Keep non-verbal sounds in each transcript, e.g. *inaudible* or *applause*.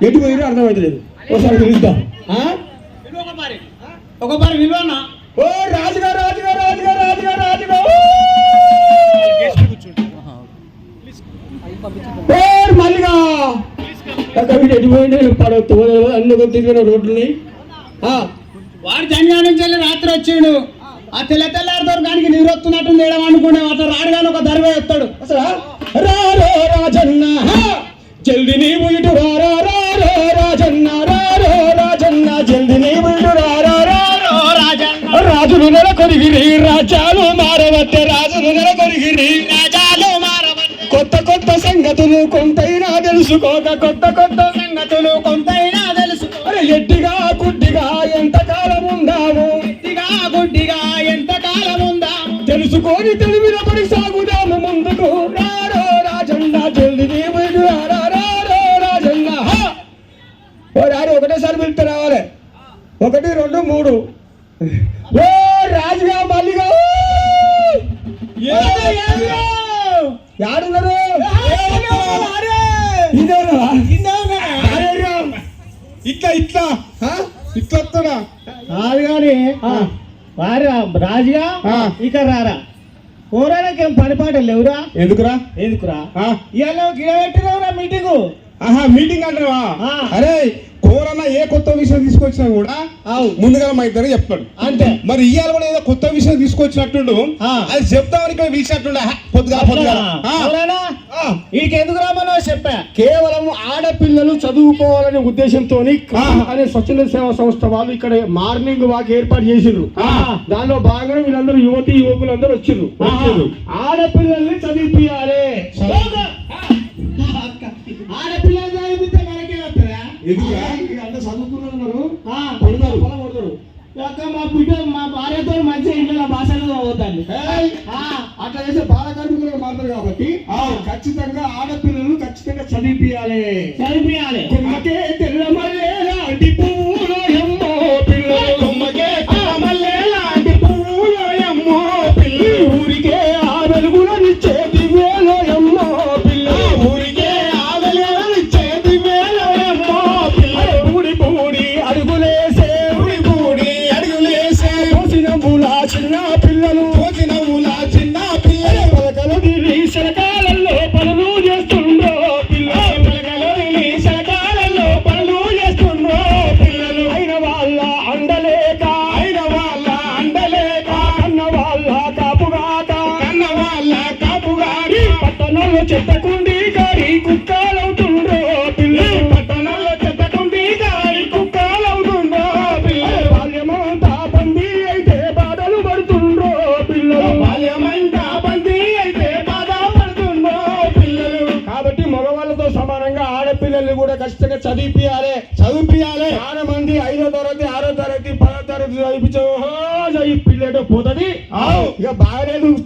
ఎటు పోయిరు అర్థమవుతలేదు. ఒకసారి పిలుద్దాం. ఆ? ఒక పరి విలువనా ఓ రాజుగా రాజుగా రాజుగా రాజుగా రాజుగా! ఓ! మల్లిగా. ఎటు పోయిండే? పడవద్దు అన్ని ఒక తిరిగిన రోడ్లు వాడు జంగా నుంచి వెళ్ళి రాత్రి వచ్చిండు. ఆ తెల్ల తెల్లారితో కానీ నీరు వస్తున్నట్టు వేయడం అనుకునే అట్లా రాడు కానీ ఒక దర్వే వస్తాడు అసలు రా రే రాజన్న! జల్ది నీవు ఇటు రే. రాజన్న రా రే రాజన్న జల్ది నీవు ఇటు రా రా రా రా. రాజులు నెల కొరిగిరి రాజాలు మారవద్దే రాజులు నెల కొరిగిరి రాజాలు మారవద్దే కొత్త కొత్త సంగతులు కొంతైనా తెలుసుకోక కొత్త కొత్త సంగతులు కొంతైనా తెలుసు అరే ఎట్టిగా గుడ్డిగా ఎంత కాలం ఉందాము గట్టిగా గుడ్డిగా ఎంత కాలం ఉందా తెలుసుకొని తెలివిన పడి సాగుదాము ఒకటి రెండు మూడు. ఓ రాజుగా మల్లిగా యాడున్నారు. ఇట్లా ఇట్లా? ఇట్లా కాదు కానీ. వారి రాజుగా. ఇక రారా. కూరలకేం పని పాట లేవురా? ఎందుకురా? ఎందుకురా? ఇవాళ గిడ పెట్టినవురా మీటింగు. ఆహా మీటింగ్ అంటావా ఆ. అరే కోరన్న ఏ కొత్త విషయం తీసుకొచ్చినా కూడా ముందుగా మా ఇద్దరు చెప్తాడు. అంతే. మరి ఇవాళ కూడా ఏదో కొత్త విషయం తీసుకొచ్చినట్టుండు. అది చెప్తామని ఇక్కడ పిలిచినట్టుండే. పొద్దుగా పొద్దుగా. ఎందుకు రామనో చెప్పా. కేవలం ఆడపిల్లలు చదువుకోవాలనే ఉద్దేశంతో. అనే స్వచ్ఛంద సేవా సంస్థ వాళ్ళు ఇక్కడ మార్నింగ్ వాక్ ఏర్పాటు చేసిండ్రు. దానిలో భాగంగా వీళ్ళందరూ యువతి యువకులు అందరూ వచ్చిర్రు. ఆడపిల్లల్ని చదివిపియాలి. ఆడపిల్లలు ఎందుకురా? అందరూ చదువుకున్నారు. కొడతారు, పొలం కొడతారు. మా బిడ్డ మా భార్యతో మంచిగా ఇంట్లో భాషలు అవుతాను ఏయ్, అట్లా చేసే బాల కార్మికులు మాత్రం కాబట్టి ఖచ్చితంగా ఆడపిల్లలు ఖచ్చితంగా చదివిపియాలి చదివించో పోతుంది ఇక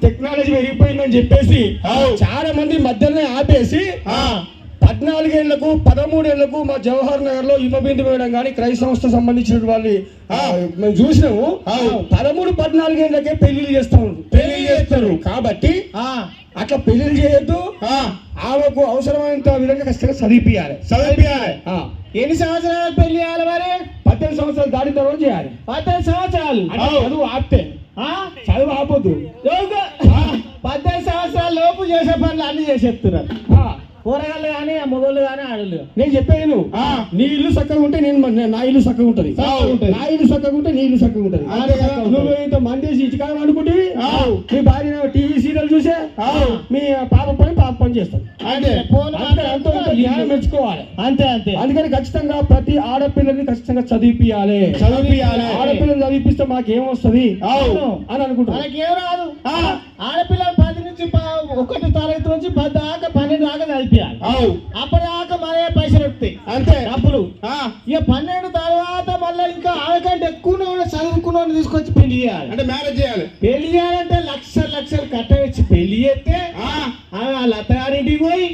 టెక్నాలజీ పెరిగిపోయిందని చెప్పేసి చాలా మంది మధ్యలోనే ఆపేసి పద్నాలుగేళ్ళకు పదమూడేళ్ళకు మా జవహర్ నగర్లో యువబిందు వేయడం కానీ క్రైస్త సంస్థ సంబంధించిన వాళ్ళు మేము చూసినాము. పదమూడు పద్నాలుగేళ్ళకే పెళ్ళిళ్ళు చేస్తాము పెళ్ళి చేస్తారు. కాబట్టి అట్లా పెళ్ళిళ్ళు చేయొద్దు. ఆమెకు అవసరమైనంత విధంగా ఖచ్చితంగా చదివిపియాలి. చదివిపియాలి. ఎన్ని సంవత్సరాలు పెళ్ళి చేయాలి మరి? పద్దెనిమిది సంవత్సరాలు దాటిన తర్వాత చేయాలి. పద్దెనిమిది సంవత్సరాలు. చదువు ఆపితే? చదువు ఆపొద్దు. పద్దెనిమిది సంవత్సరాల లోపు చేసే పనులు అన్ని చేసేస్తున్నారు. కూరగాయలు కానీ మొగోళ్ళు కానీ ఆడలు నేను చెప్పాను నువ్వు నీ ఇల్లు చక్కగా ఉంటే నేను నా ఇల్లు చక్కగా ఉంటది. నా ఇల్లు చక్కగా ఉంటే నీ ఇల్లు చక్కగా ఉంటది. నువ్వు ఇంత మందేసి ఇటుకాలం అనుకుంటే మీ భార్య టీవీ సీరియల్ చూసే? మీ పాప పని అంటే అంత జ్ఞానం మెచ్చుకోవాలి. అంతే అంతే. అందుకని ఖచ్చితంగా ప్రతి ఆడపిల్లని ఖచ్చితంగా చదివిపియాలి. చదివిపియాలి. ఆడపిల్లని చదివిపిస్తే మాకేం అవును. అని అనుకుంటా మనకేం రాదు. ఆడపిల్లలు పది నుంచి ఒకటి తరగతి నుంచి పది దాకా పన్నెండు దాకా చదివియాలి అప్పటిదాకా మనమే పైసలు వస్తాయి. అంతే. ఆ, ఇక పన్నెండు తర్వాత మళ్ళీ ఇంకా ఆడకంటే ఎక్కువ చదువుకున్న తీసుకొచ్చి పెళ్ళి చేయాలి. అంటే మ్యారేజ్ చేయాలి. పెళ్ళి చేయాలంటే లక్షలు లక్షలు కట్టవచ్చి పెళ్ళి చేస్తే అత్తగారింటికి పోయి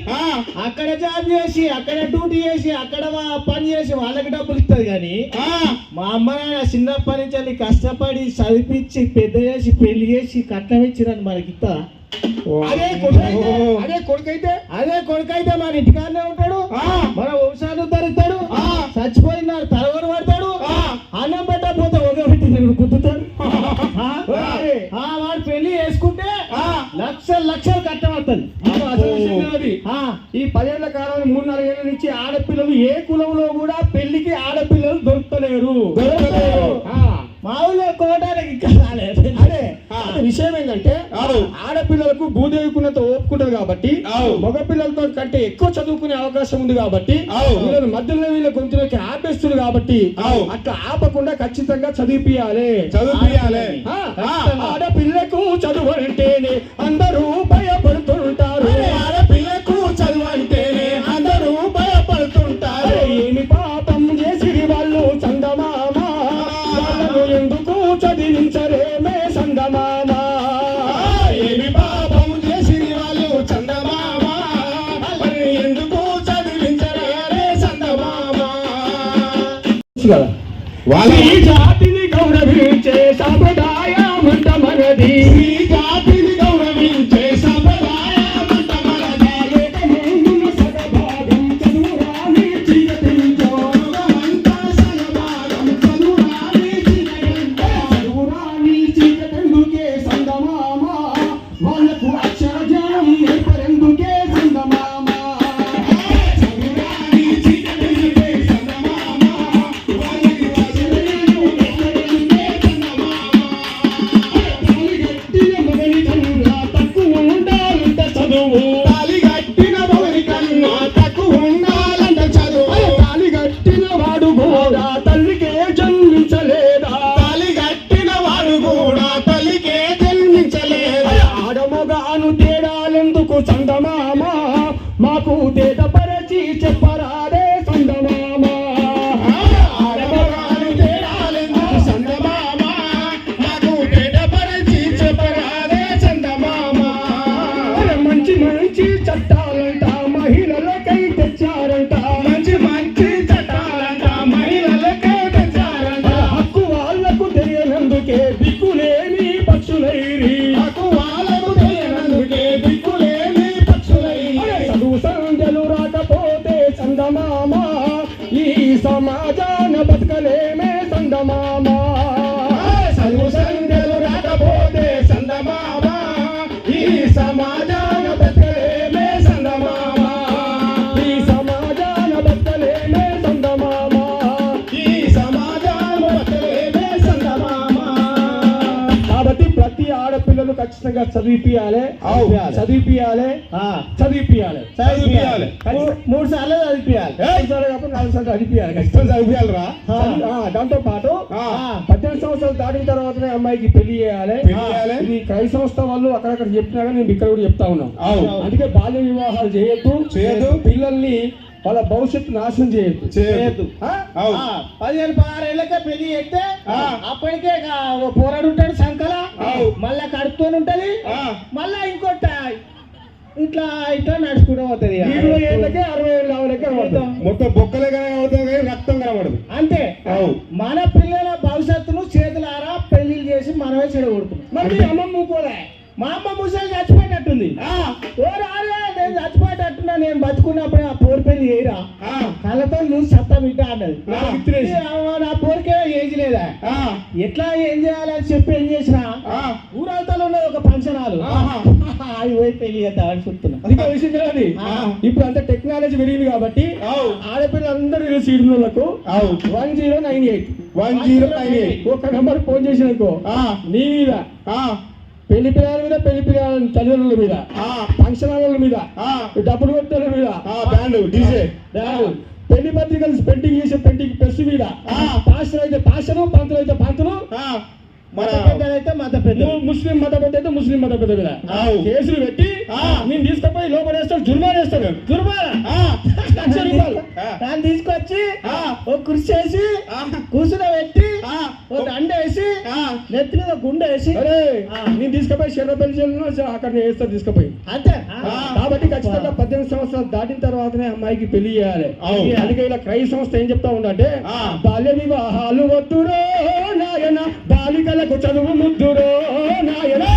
అక్కడ జాబ్ చేసి అక్కడ డ్యూటీ చేసి అక్కడ పని చేసి వాళ్ళకి డబ్బులు ఇస్తుంది కానీ. మా అమ్మ నాన్న చిన్నప్పటి నుంచి కష్టపడి చదివించి పెద్ద చేసి పెళ్ళి చేసి కట్నం ఇచ్చిరని మనకి ఇస్తా అదే కొడుకైతే అదే కొడుకైతే అదే కొడుకైతే మన ఇంటికాడనే ఉంటాడు. మన వంశాలు ధరిస్తాడు ఆ. చచ్చిపోయిన తలవరు పడతాడు. అన్నం పెట్టకపోతే ఒక పెట్టి? *laughs* ఆ, వాడు పెళ్ళి చేసుకుంటే ఆ. లక్షలు లక్షలు. ఆ. ఈ పదేళ్ళ కాలం మూడు నాలుగేళ్ళ నుంచి ఆడపిల్లలు ఏ కులంలో కూడా పెళ్ళికి ఆడపిల్లలు దొరకలేరు దొరకలేరు. మా ఊళ్ళో విషయం ఏంటంటే. ఆడపిల్లలకు భూదేవికున్నంత ఓపుకుంటది కాబట్టి అవు. మగపిల్లలతో కంటే ఎక్కువ చదువుకునే అవకాశం ఉంది కాబట్టి. వీళ్ళని మధ్యలో వీళ్ళ గొంతులోకి ఆపేస్తుంది కాబట్టి. అట్లా ఆపకుండా ఖచ్చితంగా చదివిపియాలి చదువుపియాలి. ఆడపిల్లకు చదువు అంటేనే అందరూ భయపడుతుంటారు ఆడపిల్లకు చదువు అంటేనే అందరూ భయపడుతుంటారు వాళ్ళ ఈ జాతిని గౌరవించే సంప్రదాయమంట మనది ఖచ్చితంగా చదివిపియాలి. చదివిపియాలి. చదివిపియాలి చదివిపియాలి. మూడు సార్లు చదివిపియాలి నాలుగు సార్లు చదివిపియాలి ఖచ్చితంగా చదివియాలరా చదివి- ఆ, దాంతో పాటు. పద్దెనిమిది సంవత్సరాలు దాటిన తర్వాతనే అమ్మాయికి పెళ్ళి చేయాలి. ఇది క్రైస్తవ సంస్థ వాళ్ళు అక్కడక్కడ చెప్పినా కానీ నేను ఇక్కడ కూడా చెప్తా ఉన్నాం అవు. అందుకే బాల్య వివాహాలు చేయొద్దు చేయొద్దు. పిల్లల్ని వాళ్ళ భవిష్యత్తు నాశనం చేయొద్దు చేయొద్దు. పదిహేను పదహారేళ్ళకే పెళ్ళి చేస్తే ఆ. అప్పటికే పోరాడు ఉంటాడు సంకల. మళ్ళా కడుపుతోని ఉంటది ఆ. మళ్ళా ఇంకోట ఇట్లా ఇట్లా నడుచుకుంటూ పోతుంది ఇక. ఇరవై ఏళ్ళకే అరవై ఏళ్ళు కనబడుతుంది. మొత్తం బొక్కలే కనబడుతుంది కానీ రక్తం కనబడదు అంతే. మన పిల్లల భవిష్యత్తును చేతులారా పెళ్ళిళ్ళు చేసి మనమే చెడగొడుతున్నాం మరి మీ అమ్మ మూకోలే మా అమ్మ ముసలి చచ్చిపోయినట్టుంది ఆ. ఓ రాలే నేను చచ్చిపోయేటట్టున్నా నేను బతుకున్నప్పుడే ఆ పోరు పెళ్ళి చేయరా. కళ్ళతో చూసి సత్తా బిడ్డ అన్నది నా పోరికే ఏజ్ లేదా. ఎట్లా ఏం చేయాలని చెప్పి ఏం చేసినా. ఊరవతల ఉన్నది ఒక ఫంక్షన్ హాల్ ఆహా. అది పోయి పెళ్ళి చేద్దామని చూస్తున్నా ఇంకా విషయం తెలియదు. ఇప్పుడు అంత టెక్నాలజీ పెరిగింది కాబట్టి అవు. ఆడపిల్లలందరూ తెలుసు సీడులకు అవు. One zero nine eight one zero nine eight ఒక నెంబర్ ఫోన్ చేసిననుకో ఆ. నీ మీద. పెళ్ళి పిల్లల మీద పెళ్ళి పిల్లల తల్లిదండ్రుల మీద ఆ. ఫంక్షన్ హాల్ల మీద. డబ్బులు కొట్టే మీద ఆ. బ్యాండ్ డీజే బ్యాగు, పెళ్ళి పత్రికలు పెయింటింగ్ చేసే పెయింటింగ్ ప్రెస్ మీద. పాస్టర్ అయితే పాస్టరు పంతులు అయితే పంతులు ముస్లిం మత పెద్ద అయితే ముస్లిం మత పెద్ద ఆవు. కేసులు పెట్టి. నేను తీసుకుపోయి లోపల వేస్తాడు జుర్మాన్ వేస్తాడు. లక్ష రూపాయలు ఆ. దాన్ని తీసుకొచ్చి. ఓ కృషి చేసి కూసున పెట్టి ఓ దండ వేసి. నెత్తి మీద గుండె వేసి. నేను తీసుకుపోయి శర్రపల్లి జైల్లో అక్కడ వేస్తాను తీసుకుపోయి అంతే కాబట్టి ఖచ్చితంగా పద్దెనిమిది సంవత్సరాలు దాటిన తర్వాతనే అమ్మాయికి పెళ్ళి చేయాలి. అందుకే ఇలా క్రై సంస్థ ఏం చెప్తా ఉందంటే. బాల్య వివాహాలు వద్దురో నాయన బాలికలకు చదువు ముద్దురో నాయనా.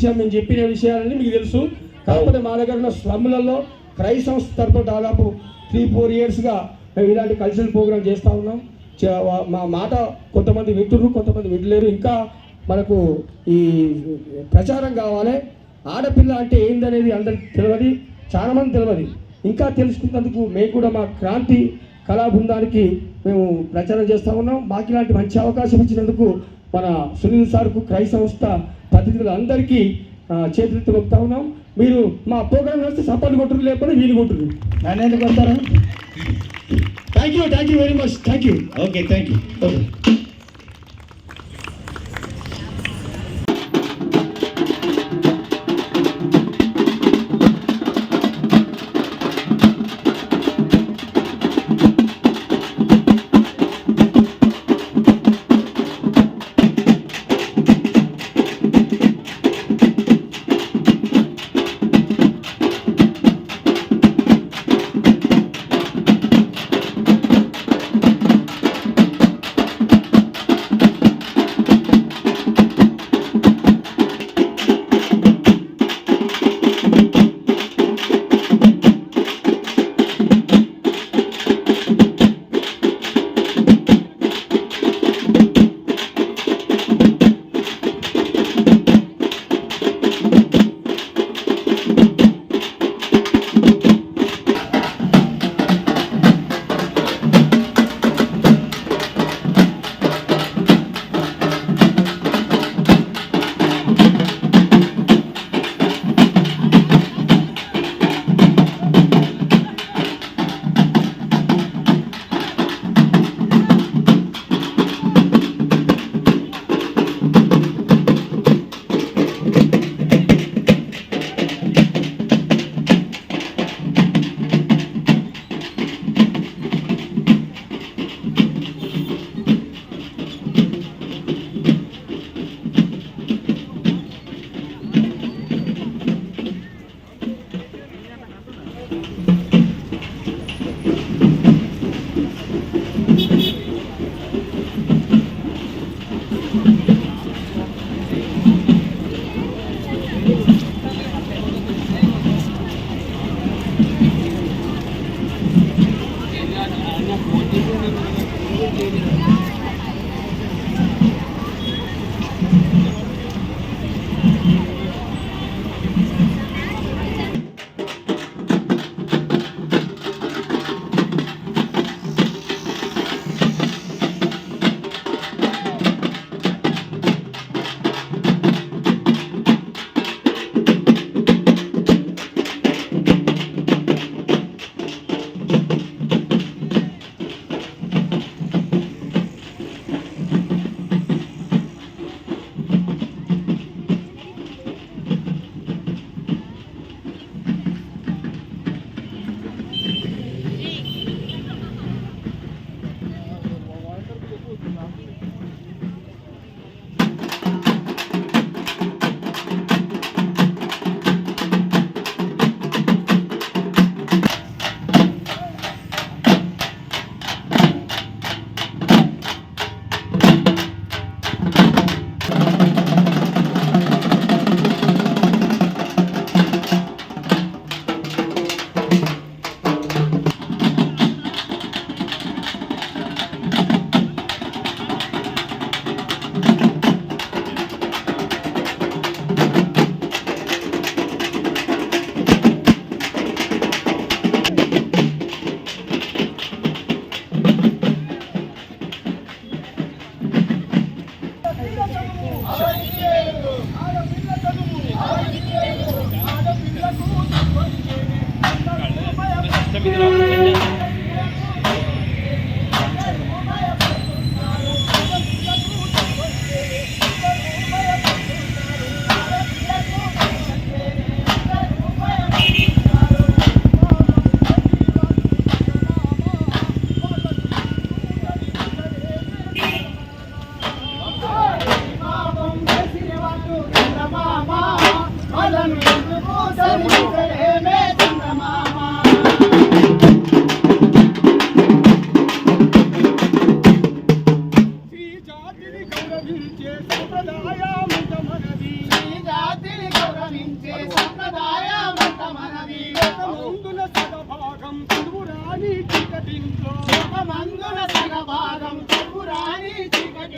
విషయం మేము చెప్పిన విషయాలన్నీ మీకు తెలుసు. కాకపోతే మా దగ్గర ఉన్న స్లమ్లలో క్రై సంస్థ తరపున దాదాపు త్రీ ఫోర్ ఇయర్స్గా మేము ఇలాంటి కల్చరల్ ప్రోగ్రామ్ చేస్తూ ఉన్నాం. మా మాట కొంతమంది వింటున్నారు కొంతమంది వింటలేరు ఇంకా మనకు ఈ ప్రచారం కావాలి. ఆడపిల్ల అంటే ఏందనేది అందరికి తెలియదు చాలా మంది తెలియదు ఇంకా తెలుసుకున్నందుకు మేము కూడా మా క్రాంతి కళా బృందానికి మేము ప్రచారం చేస్తూ ఉన్నాం. మాకు ఇలాంటి మంచి అవకాశం ఇచ్చినందుకు మన సునీల్ సార్కు క్రై సంస్థ ప్రతినిధులు అందరికీ చేతులెత్తి మొక్కుతా ఉన్నాం. మీరు మా ప్రోగ్రామ్ వస్తే సపాలు కొట్టురు లేకపోతే వీలు కొట్టురు. నన్ను ఎందుకు వస్తారు thank you thank you very much thank you okay thank you okay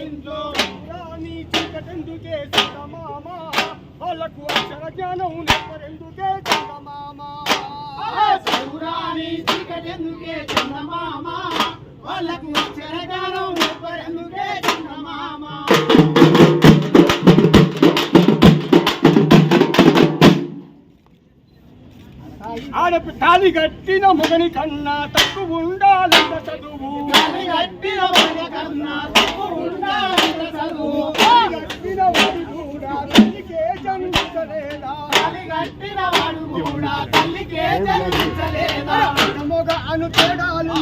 ఇంట్లో రాణి చీకటెందుకే చందమామ? వాళ్ళకు అక్షర జ్ఞానం నేర్పరెందుకే చందమామ? చదువురాణి చీకటెందుకే చందమామ? వాళ్ళకు అక్షర జ్ఞానం నేర్పరెందుకే ఆడపి తాళి కట్టిన మొగని కన్నా తక్కువ ఉండాలంట చదువు. కట్టిన కన్నా తప్పు ఉండాలంట చదువు. కట్టిన వాడు కూడా తల్లికే జన్మించలేదా? కట్టిన వాడు కూడా తల్లికే జన్మించలేదా? మొగ అను తేడాలు